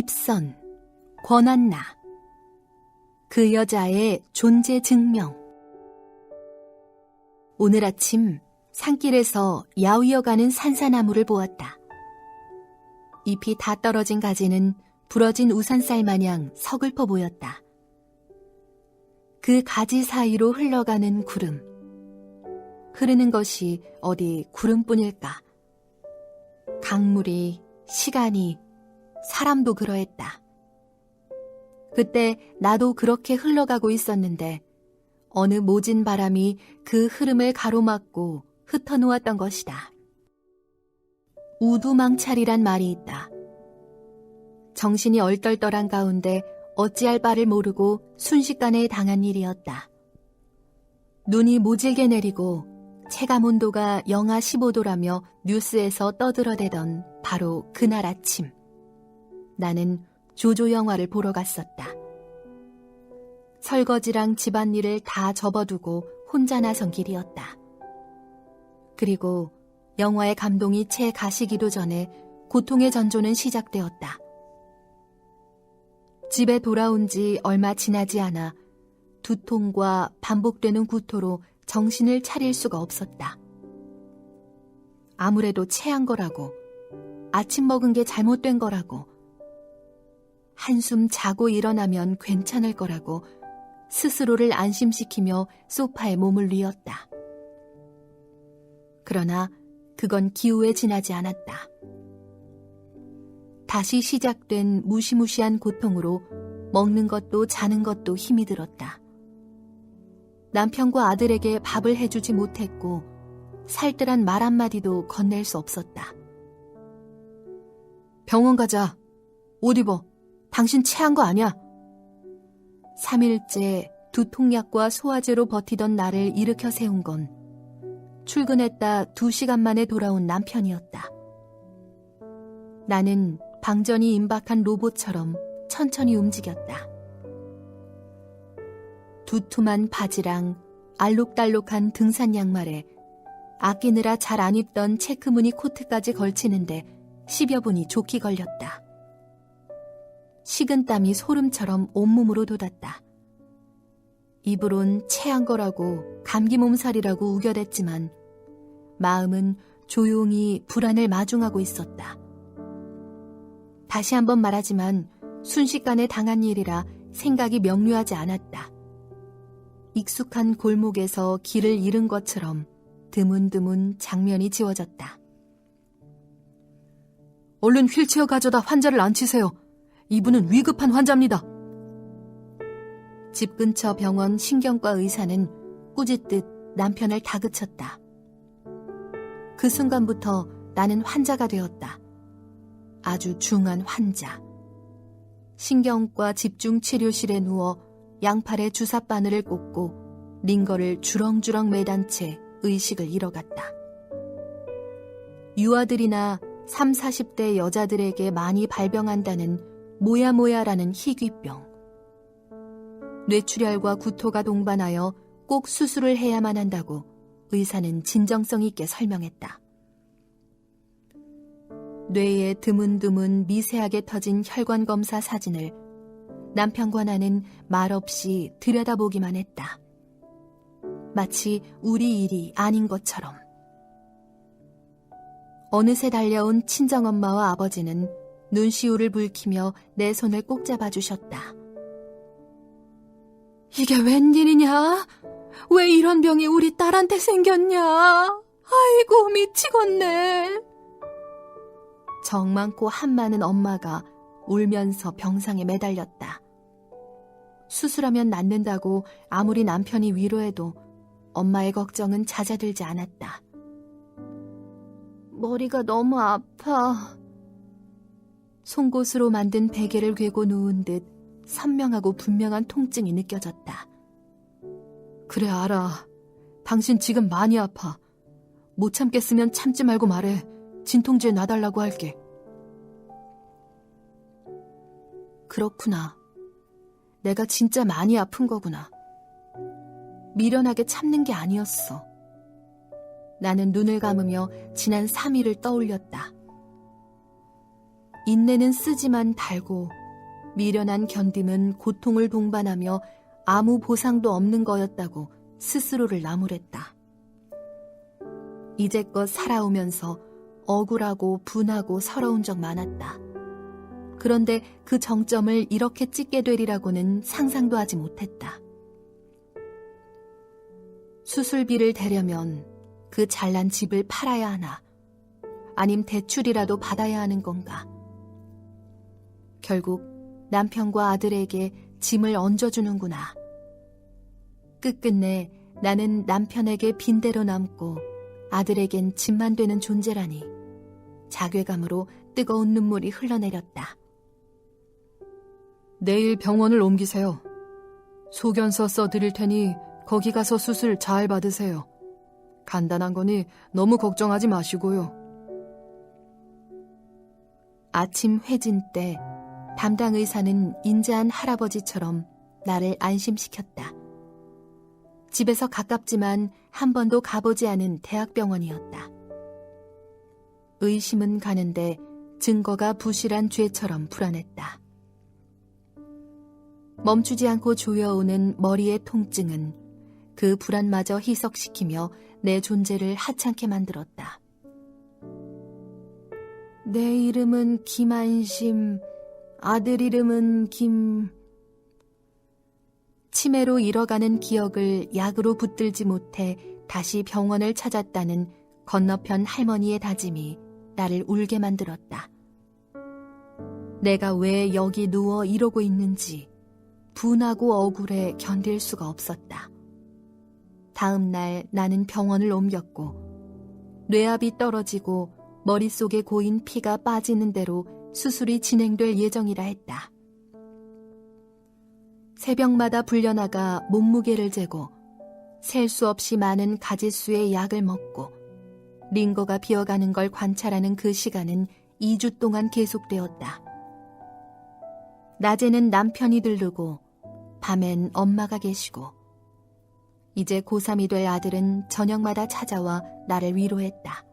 입선, 권한나. 그 여자의 존재 증명. 오늘 아침 산길에서 야위어 가는 산사나무를 보았다. 잎이 다 떨어진 가지는 부러진 우산쌀 마냥 서글퍼 보였다. 그 가지 사이로 흘러가는 구름. 흐르는 것이 어디 구름뿐일까? 강물이, 시간이, 사람도 그러했다. 그때 나도 그렇게 흘러가고 있었는데 어느 모진 바람이 그 흐름을 가로막고 흩어놓았던 것이다. 우두망찰이란 말이 있다. 정신이 얼떨떨한 가운데 어찌할 바를 모르고 순식간에 당한 일이었다. 눈이 모질게 내리고 체감 온도가 영하 15도라며 뉴스에서 떠들어대던 바로 그날 아침. 나는 조조 영화를 보러 갔었다. 설거지랑 집안일을 다 접어두고 혼자 나선 길이었다. 그리고 영화의 감동이 채 가시기도 전에 고통의 전조는 시작되었다. 집에 돌아온 지 얼마 지나지 않아 두통과 반복되는 구토로 정신을 차릴 수가 없었다. 아무래도 체한 거라고, 아침 먹은 게 잘못된 거라고, 한숨 자고 일어나면 괜찮을 거라고 스스로를 안심시키며 소파에 몸을 뉘었다. 그러나 그건 기우에 지나지 않았다. 다시 시작된 무시무시한 고통으로 먹는 것도 자는 것도 힘이 들었다. 남편과 아들에게 밥을 해주지 못했고 살뜰한 말 한마디도 건넬 수 없었다. 병원 가자. 옷 입어. 당신 체한 거 아니야? 3일째 두통약과 소화제로 버티던 나를 일으켜 세운 건 출근했다 2시간 만에 돌아온 남편이었다. 나는 방전이 임박한 로봇처럼 천천히 움직였다. 두툼한 바지랑 알록달록한 등산 양말에 아끼느라 잘 안 입던 체크무늬 코트까지 걸치는데 10여 분이 좋게 걸렸다. 식은 땀이 소름처럼 온몸으로 돋았다. 입으론 체한 거라고 감기 몸살이라고 우겨댔지만 마음은 조용히 불안을 마중하고 있었다. 다시 한번 말하지만 순식간에 당한 일이라 생각이 명료하지 않았다. 익숙한 골목에서 길을 잃은 것처럼 드문드문 장면이 지워졌다. 얼른 휠체어 가져다 환자를 앉히세요. 이분은 위급한 환자입니다. 집 근처 병원 신경과 의사는 꾸짖듯 남편을 다그쳤다. 그 순간부터 나는 환자가 되었다. 아주 중한 환자. 신경과 집중 치료실에 누워 양팔에 주사바늘을 꽂고 링거를 주렁주렁 매단 채 의식을 잃어갔다. 유아들이나 3, 40대 여자들에게 많이 발병한다는 모야모야라는 희귀병. 뇌출혈과 구토가 동반하여 꼭 수술을 해야만 한다고 의사는 진정성 있게 설명했다. 뇌에 드문드문 미세하게 터진 혈관 검사 사진을 남편과 나는 말없이 들여다보기만 했다. 마치 우리 일이 아닌 것처럼. 어느새 달려온 친정엄마와 아버지는 눈시울을 붉히며 내 손을 꼭 잡아주셨다. 이게 웬일이냐? 왜 이런 병이 우리 딸한테 생겼냐? 아이고, 미치겠네. 정 많고 한 많은 엄마가 울면서 병상에 매달렸다. 수술하면 낫는다고 아무리 남편이 위로해도 엄마의 걱정은 잦아들지 않았다. 머리가 너무 아파. 송곳으로 만든 베개를 괴고 누운 듯 선명하고 분명한 통증이 느껴졌다. 그래, 알아. 당신 지금 많이 아파. 못 참겠으면 참지 말고 말해. 진통제 놔달라고 할게. 그렇구나. 내가 진짜 많이 아픈 거구나. 미련하게 참는 게 아니었어. 나는 눈을 감으며 지난 3일을 떠올렸다. 인내는 쓰지만 달고 미련한 견딤은 고통을 동반하며 아무 보상도 없는 거였다고 스스로를 나무랬다. 이제껏 살아오면서 억울하고 분하고 서러운 적 많았다. 그런데 그 정점을 이렇게 찍게 되리라고는 상상도 하지 못했다. 수술비를 대려면 그 잘난 집을 팔아야 하나, 아님 대출이라도 받아야 하는 건가. 결국 남편과 아들에게 짐을 얹어주는구나. 끝끝내 나는 남편에게 빈대로 남고 아들에겐 짐만 되는 존재라니 자괴감으로 뜨거운 눈물이 흘러내렸다. 내일 병원을 옮기세요. 소견서 써드릴 테니 거기 가서 수술 잘 받으세요. 간단한 거니 너무 걱정하지 마시고요. 아침 회진 때 담당 의사는 인자한 할아버지처럼 나를 안심시켰다. 집에서 가깝지만 한 번도 가보지 않은 대학병원이었다. 의심은 가는데 증거가 부실한 죄처럼 불안했다. 멈추지 않고 조여오는 머리의 통증은 그 불안마저 희석시키며 내 존재를 하찮게 만들었다. 내 이름은 김안심, 아들 이름은 김... 치매로 잃어가는 기억을 약으로 붙들지 못해 다시 병원을 찾았다는 건너편 할머니의 다짐이 나를 울게 만들었다. 내가 왜 여기 누워 이러고 있는지 분하고 억울해 견딜 수가 없었다. 다음 날 나는 병원을 옮겼고 뇌압이 떨어지고 머릿속에 고인 피가 빠지는 대로 수술이 진행될 예정이라 했다. 새벽마다 불려나가 몸무게를 재고 셀 수 없이 많은 가지수의 약을 먹고 링거가 비어가는 걸 관찰하는 그 시간은 2주 동안 계속되었다. 낮에는 남편이 들르고 밤엔 엄마가 계시고 이제 고3이 될 아들은 저녁마다 찾아와 나를 위로했다.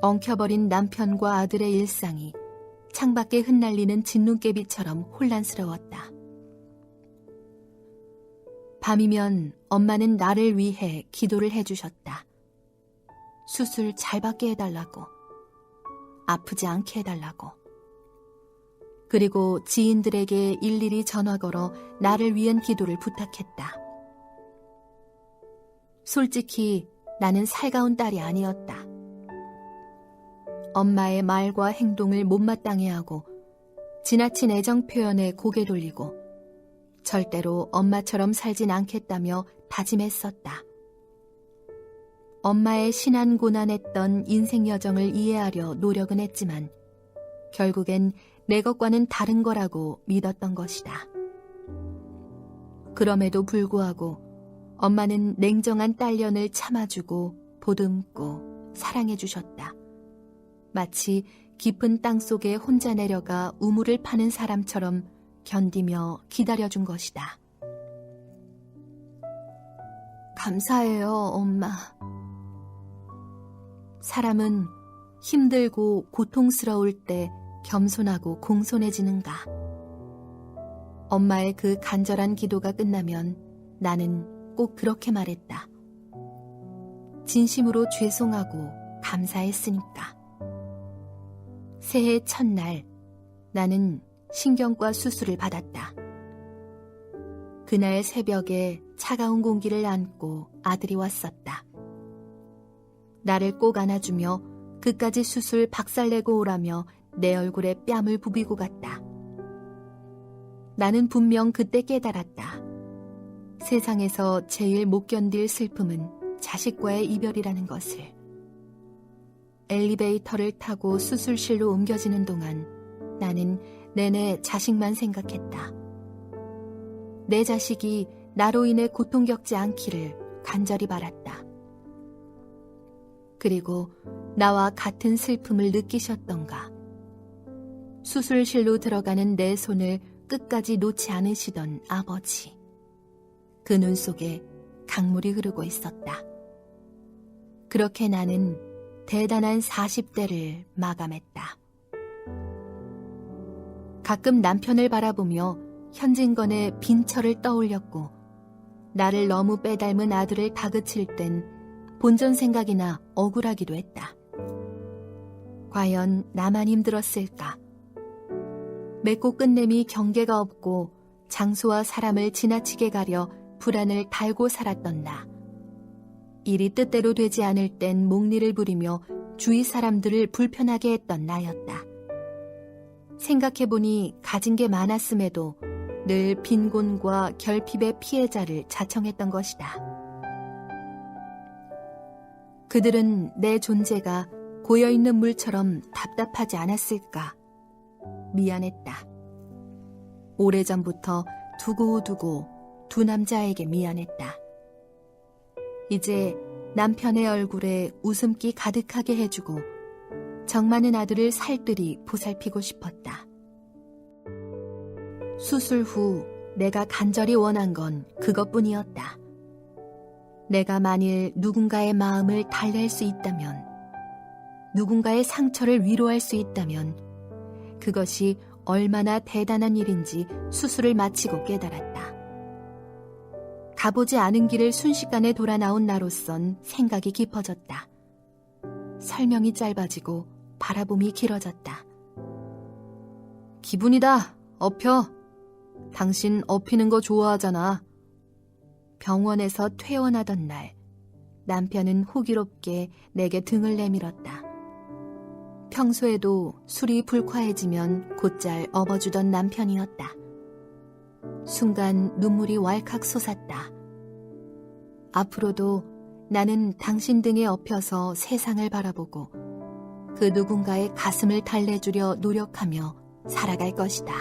엉켜버린 남편과 아들의 일상이 창밖에 흩날리는 진눈깨비처럼 혼란스러웠다. 밤이면 엄마는 나를 위해 기도를 해주셨다. 수술 잘 받게 해달라고. 아프지 않게 해달라고. 그리고 지인들에게 일일이 전화 걸어 나를 위한 기도를 부탁했다. 솔직히 나는 살가운 딸이 아니었다. 엄마의 말과 행동을 못마땅해 하고 지나친 애정 표현에 고개 돌리고 절대로 엄마처럼 살진 않겠다며 다짐했었다. 엄마의 신한 고난했던 인생 여정을 이해하려 노력은 했지만 결국엔 내 것과는 다른 거라고 믿었던 것이다. 그럼에도 불구하고 엄마는 냉정한 딸년을 참아주고 보듬고 사랑해주셨다. 마치 깊은 땅 속에 혼자 내려가 우물을 파는 사람처럼 견디며 기다려준 것이다. 감사해요, 엄마. 사람은 힘들고 고통스러울 때 겸손하고 공손해지는가. 엄마의 그 간절한 기도가 끝나면 나는 꼭 그렇게 말했다. 진심으로 죄송하고 감사했으니까. 새해 첫날 나는 신경과 수술을 받았다. 그날 새벽에 차가운 공기를 안고 아들이 왔었다. 나를 꼭 안아주며 그까지 수술 박살내고 오라며 내 얼굴에 뺨을 부비고 갔다. 나는 분명 그때 깨달았다. 세상에서 제일 못 견딜 슬픔은 자식과의 이별이라는 것을. 엘리베이터를 타고 수술실로 옮겨지는 동안 나는 내내 자식만 생각했다. 내 자식이 나로 인해 고통 겪지 않기를 간절히 바랐다. 그리고 나와 같은 슬픔을 느끼셨던가. 수술실로 들어가는 내 손을 끝까지 놓지 않으시던 아버지. 그 눈 속에 강물이 흐르고 있었다. 그렇게 나는 대단한 40대를 마감했다. 가끔 남편을 바라보며 현진건의 빈철을 떠올렸고 나를 너무 빼닮은 아들을 다그칠 땐 본전 생각이나 억울하기도 했다. 과연 나만 힘들었을까? 맺고 끝냄이 경계가 없고 장소와 사람을 지나치게 가려 불안을 달고 살았던 나. 일이 뜻대로 되지 않을 땐 목리를 부리며 주위 사람들을 불편하게 했던 나였다. 생각해보니 가진 게 많았음에도 늘 빈곤과 결핍의 피해자를 자청했던 것이다. 그들은 내 존재가 고여있는 물처럼 답답하지 않았을까. 미안했다. 오래전부터 두고두고 두 남자에게 미안했다. 이제 남편의 얼굴에 웃음기 가득하게 해주고 정 많은 아들을 살뜰히 보살피고 싶었다. 수술 후 내가 간절히 원한 건 그것뿐이었다. 내가 만일 누군가의 마음을 달랠 수 있다면, 누군가의 상처를 위로할 수 있다면, 그것이 얼마나 대단한 일인지 수술을 마치고 깨달았다. 가보지 않은 길을 순식간에 돌아 나온 나로선 생각이 깊어졌다. 설명이 짧아지고 바라봄이 길어졌다. 기분이다. 엎혀. 당신 엎히는 거 좋아하잖아. 병원에서 퇴원하던 날, 남편은 호기롭게 내게 등을 내밀었다. 평소에도 술이 불쾌해지면 곧잘 업어주던 남편이었다. 순간 눈물이 왈칵 솟았다. 앞으로도 나는 당신 등에 엎혀서 세상을 바라보고 그 누군가의 가슴을 달래주려 노력하며 살아갈 것이다.